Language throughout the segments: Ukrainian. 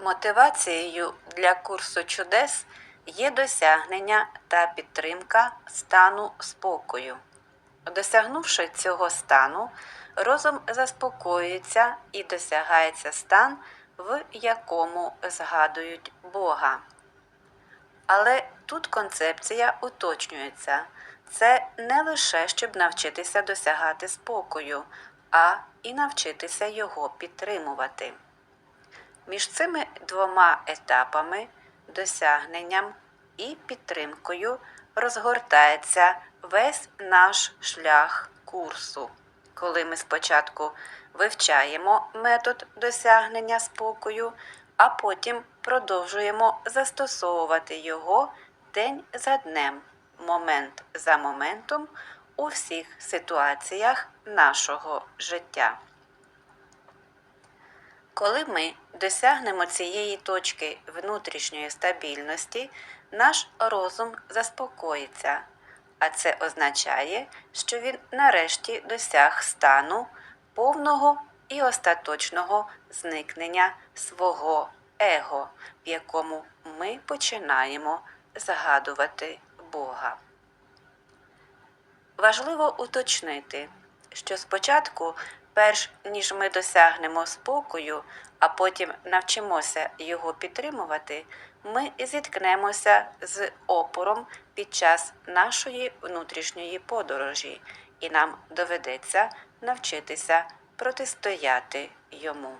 Мотивацією для курсу чудес є досягнення та підтримка стану спокою. Досягнувши цього стану, розум заспокоюється і досягається стан, в якому згадують Бога. Але тут концепція уточнюється. Це не лише щоб навчитися досягати спокою, а і навчитися його підтримувати. Між цими двома етапами, досягненням і підтримкою, розгортається весь наш шлях курсу, коли ми спочатку вивчаємо метод досягнення спокою, а потім продовжуємо застосовувати його день за днем, момент за моментом у всіх ситуаціях нашого життя. Коли ми досягнемо цієї точки внутрішньої стабільності, наш розум заспокоїться, а це означає, що він нарешті досяг стану повного і остаточного зникнення свого его, в якому ми починаємо згадувати Бога. Важливо уточнити, що спочатку, перш ніж ми досягнемо спокою, а потім навчимося його підтримувати, ми зіткнемося з опором під час нашої внутрішньої подорожі, і нам доведеться навчитися протистояти йому.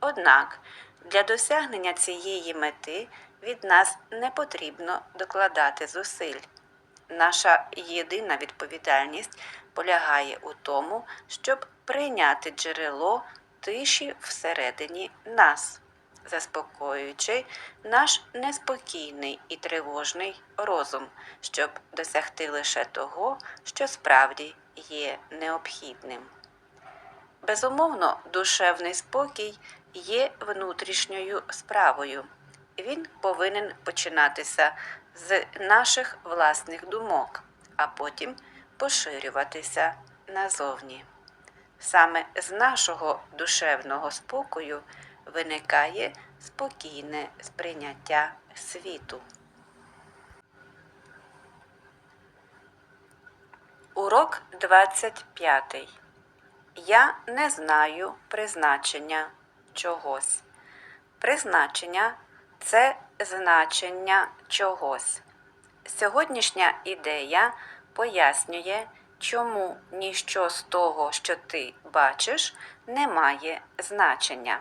Однак для досягнення цієї мети від нас не потрібно докладати зусиль. Наша єдина відповідальність полягає у тому, щоб прийняти джерело тиші всередині нас, заспокоюючи наш неспокійний і тривожний розум, щоб досягти лише того, що справді є необхідним. Безумовно, душевний спокій є внутрішньою справою. Він повинен починатися з наших власних думок, а потім поширюватися назовні. Саме з нашого душевного спокою виникає спокійне сприйняття світу. Урок 25. Я не знаю призначення чогось. Призначення це значення чогось. Сьогоднішня ідея пояснює, чому ніщо з того, що ти бачиш, не має значення.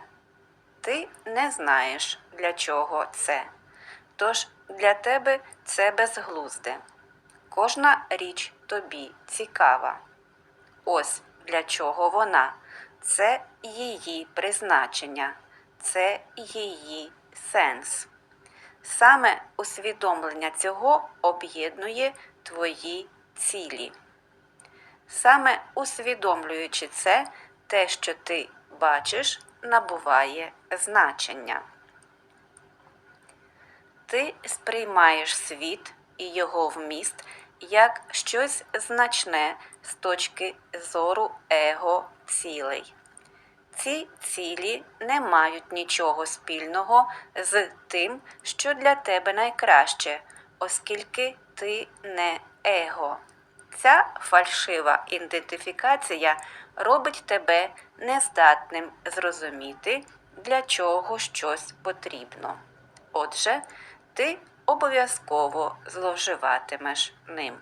Ти не знаєш, для чого це. Тож для тебе це безглузде. Кожна річ тобі цікава. Ось для чого вона. Це її призначення, це її сенс. Саме усвідомлення цього об'єднує твої цілі. Саме усвідомлюючи це, те, що ти бачиш, набуває значення. Ти сприймаєш світ і його вміст як щось значне з точки зору его цілей. Ці цілі не мають нічого спільного з тим, що для тебе найкраще, оскільки ти не его. Ця фальшива ідентифікація робить тебе нездатним зрозуміти, для чого щось потрібно. Отже, ти обов'язково зловживатимеш ним.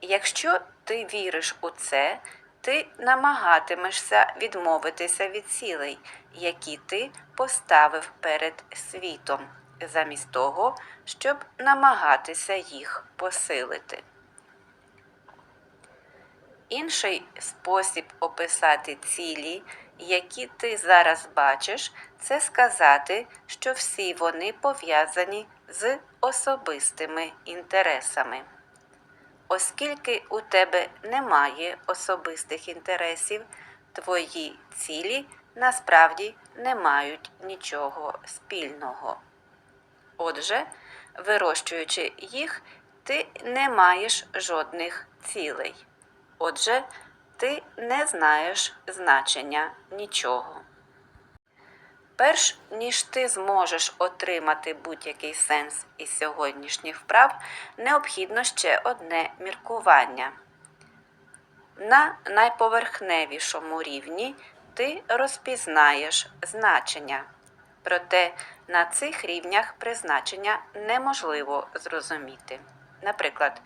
Якщо ти віриш у це, ти намагатимешся відмовитися від цілей, які ти поставив перед світом, замість того, щоб намагатися їх посилити. Інший спосіб описати цілі, які ти зараз бачиш, це сказати, що всі вони пов'язані з особистими інтересами. Оскільки у тебе немає особистих інтересів, твої цілі насправді не мають нічого спільного. Отже, вирощуючи їх, ти не маєш жодних цілей. Отже, ти не знаєш значення нічого. Перш ніж ти зможеш отримати будь-який сенс із сьогоднішніх вправ, необхідно ще одне міркування. На найповерхневішому рівні ти розпізнаєш значення. Проте на цих рівнях призначення неможливо зрозуміти. Наприклад,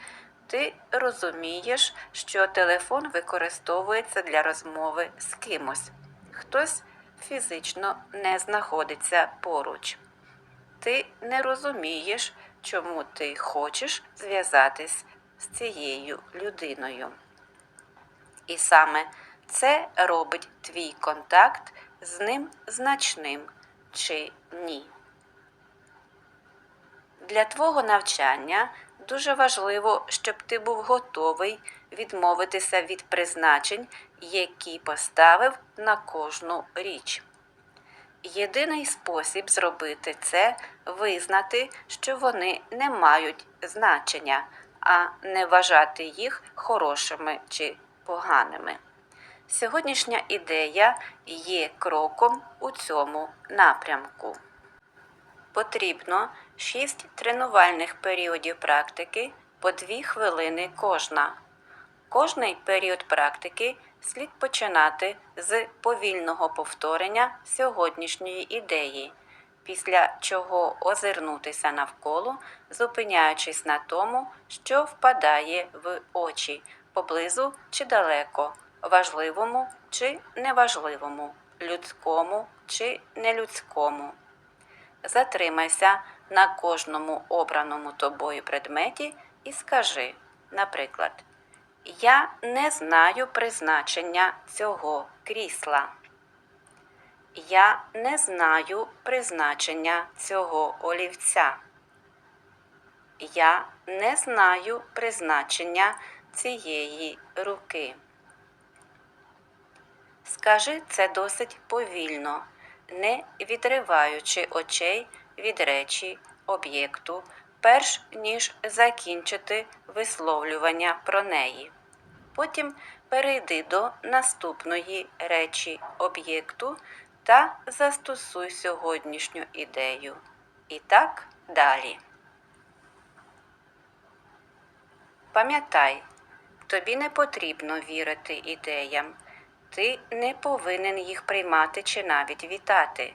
ти розумієш, що телефон використовується для розмови з кимось. Хтось фізично не знаходиться поруч. Ти не розумієш, чому ти хочеш зв'язатись з цією людиною. І саме це робить твій контакт з ним значним чи ні. Для твого навчання дуже важливо, щоб ти був готовий відмовитися від призначень, які поставив на кожну річ. Єдиний спосіб зробити це визнати, що вони не мають значення, а не вважати їх хорошими чи поганими. Сьогоднішня ідея є кроком у цьому напрямку. Потрібно 6 тренувальних періодів практики по 2 хвилини кожна. Кожний період практики слід починати з повільного повторення сьогоднішньої ідеї, після чого озирнутися навколо, зупиняючись на тому, що впадає в очі, поблизу чи далеко, важливому чи неважливому, людському чи нелюдському. Затримайся на кожному обраному тобою предметі і скажи, наприклад, Я не знаю призначення цього крісла. Я не знаю призначення цього олівця. Я не знаю призначення цієї руки. Скажи це досить повільно, не відриваючи очей від речі, об'єкту, перш ніж закінчити висловлювання про неї. Потім перейди до наступної речі об'єкту та застосуй сьогоднішню ідею. І так далі. Пам'ятай, тобі не потрібно вірити ідеям. Ти не повинен їх приймати чи навіть вітати.